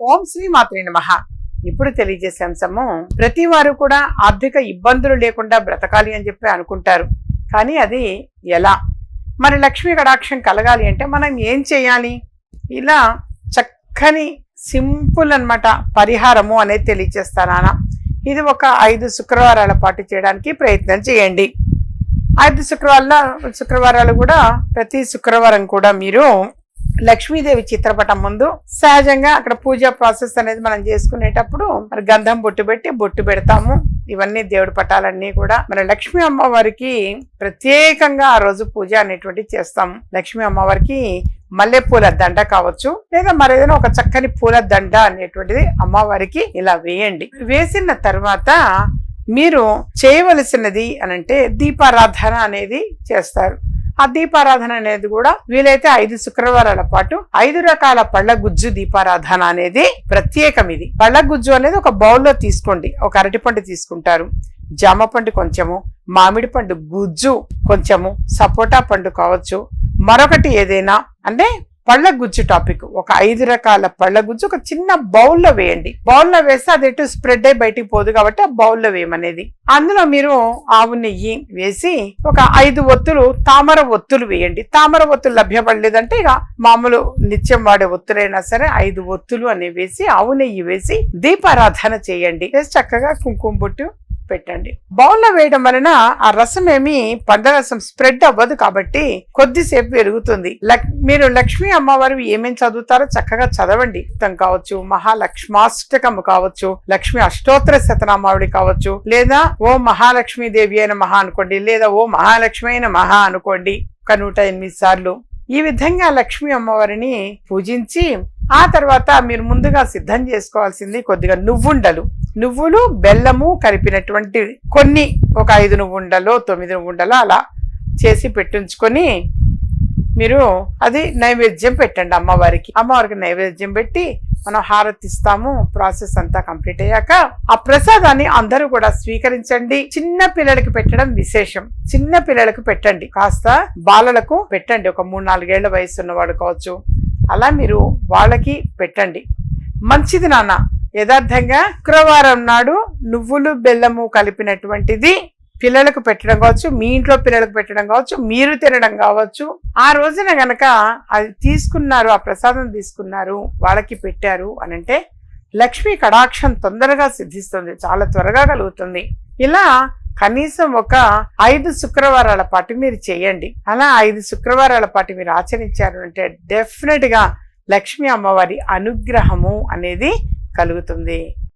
ఓం శ్రీ మాత్రే నమ. ఇప్పుడు తెలియజేసే అంశము ప్రతి వారు కూడా ఆర్థిక ఇబ్బందులు లేకుండా బ్రతకాలి అని చెప్పి అనుకుంటారు. కానీ అది ఎలా? మరి లక్ష్మీ కటాక్షం కలగాలి అంటే మనం ఏం చేయాలి? ఇలా చక్కని సింపుల్ అనమాట పరిహారము అనేది తెలియజేస్తానా ఇది ఒక ఐదు శుక్రవారాల పాటు చేయడానికి ప్రయత్నం చేయండి. ఐదు శుక్రవారాల శుక్రవారాలు కూడా ప్రతి శుక్రవారం కూడా మీరు లక్ష్మీదేవి చిత్రపటం ముందు సహజంగా అక్కడ పూజా ప్రాసెస్ అనేది మనం చేసుకునేటప్పుడు మరి గంధం బొట్టు పెట్టి బొట్టు పెడతాము. ఇవన్నీ దేవుడి పటాలన్నీ కూడా మరి లక్ష్మీ అమ్మవారికి ప్రత్యేకంగా ఆ రోజు పూజ అనేటువంటి చేస్తాం. లక్ష్మీ అమ్మవారికి మల్లెపూల దండ కావచ్చు లేదా మరేదైనా ఒక చక్కని పూల దండ అనేటువంటిది అమ్మవారికి ఇలా వేయండి. వేసిన తర్వాత మీరు చేయవలసినది అనంటే దీపారాధన అనేది చేస్తారు. ఆ దీపారాధన అనేది కూడా వీలైతే ఐదు శుక్రవారాల పాటు ఐదు రకాల పళ్ళ గుజ్జు దీపారాధన అనేది ప్రత్యేకం ఇది. పళ్ళ గుజ్జు అనేది ఒక బౌల్లో తీసుకోండి. ఒక అరటిపండు తీసుకుంటారు. జామ పండు కొంచెము మామిడి పండు గుజ్జు కొంచెము సపోటా పండు కావచ్చు. మరొకటి ఏదైనా అంటే పళ్ళ గుజ్జు టాపిక్. ఒక ఐదు రకాల పళ్ళ గుజ్జు ఒక చిన్న బౌల్లో వేయండి. బౌల్లో వేస్తే అది ఎటు స్ప్రెడ్ అయి బయటికి పోదు కాబట్టి ఆ బౌల్లో వేయమనేది. అందులో మీరు ఆవు నెయ్యి వేసి ఒక ఐదు ఒత్తులు తామర ఒత్తులు వేయండి. తామర ఒత్తులు లభ్యపడలేదంటే ఇక మామూలు నిత్యం వాడే ఒత్తులైనా సరే ఐదు ఒత్తులు అనేవి వేసి ఆవు నెయ్యి వేసి దీపారాధన చేయండి. చక్కగా కుంకుమ బొట్టు పెట్టండి. బౌల్లో వేయడం వలన ఆ రసం ఏమి పందరసం స్ప్రెడ్ అవ్వదు కాబట్టి కొద్దిసేపు పెరుగుతుంది. లక్- మీరు లక్ష్మీ అమ్మవారు ఏమేమి చదువుతారో చక్కగా చదవండి. యుక్తం కావచ్చు మహాలక్ష్మాష్టకము కావచ్చు లక్ష్మి అష్టోత్తర శతనామావిడి కావచ్చు లేదా ఓ మహాలక్ష్మీ దేవి అయిన మహా అనుకోండి లేదా ఓ మహాలక్ష్మి అయిన మహా అనుకోండి ఒక నూట ఎనిమిది సార్లు. ఈ విధంగా లక్ష్మీ అమ్మవారిని పూజించి ఆ తర్వాత మీరు ముందుగా సిద్ధం చేసుకోవాల్సింది కొద్దిగా నువ్వుండలు. నువ్వులు బెల్లము కలిపినటువంటి కొన్ని ఒక ఐదు నువ్వుండలో తొమ్మిది నువ్వుండలో అలా చేసి పెట్టించుకొని మీరు అది నైవేద్యం పెట్టండి అమ్మవారికి. అమ్మవారికి నైవేద్యం పెట్టి మనం హారతి ఇస్తాము ప్రాసెస్ అంతా కంప్లీట్ అయ్యాక ఆ ప్రసాదాన్ని అందరూ కూడా స్వీకరించండి. చిన్న పిల్లలకి పెట్టడం విశేషం. చిన్న పిల్లలకు పెట్టండి. కాస్త బాలలకు పెట్టండి. ఒక మూడు నాలుగేళ్ళ వయసు ఉన్నవాడు కావచ్చు. అలా మీరు వాళ్ళకి పెట్టండి. మంచిది నాన్న. యథార్థంగా శుక్రవారం నాడు నువ్వులు బెల్లము కలిపినటువంటిది పిల్లలకు పెట్టడం కావచ్చు మీ ఇంట్లో పిల్లలకు పెట్టడం కావచ్చు మీరు తినడం కావచ్చు. ఆ రోజున గనక అది తీసుకున్నారు ఆ ప్రసాదం తీసుకున్నారు వాళ్ళకి పెట్టారు అని అంటే లక్ష్మీ కడాక్షం తొందరగా సిద్ధిస్తుంది చాలా త్వరగా కలుగుతుంది. ఇలా కనీసం ఒక ఐదు శుక్రవారాల పాటు మీరు చేయండి. అలా ఐదు శుక్రవారాల పాటు మీరు ఆచరించారు అంటే డెఫినెట్గా లక్ష్మీ అమ్మవారి అనుగ్రహము అనేది కలుగుతుంది.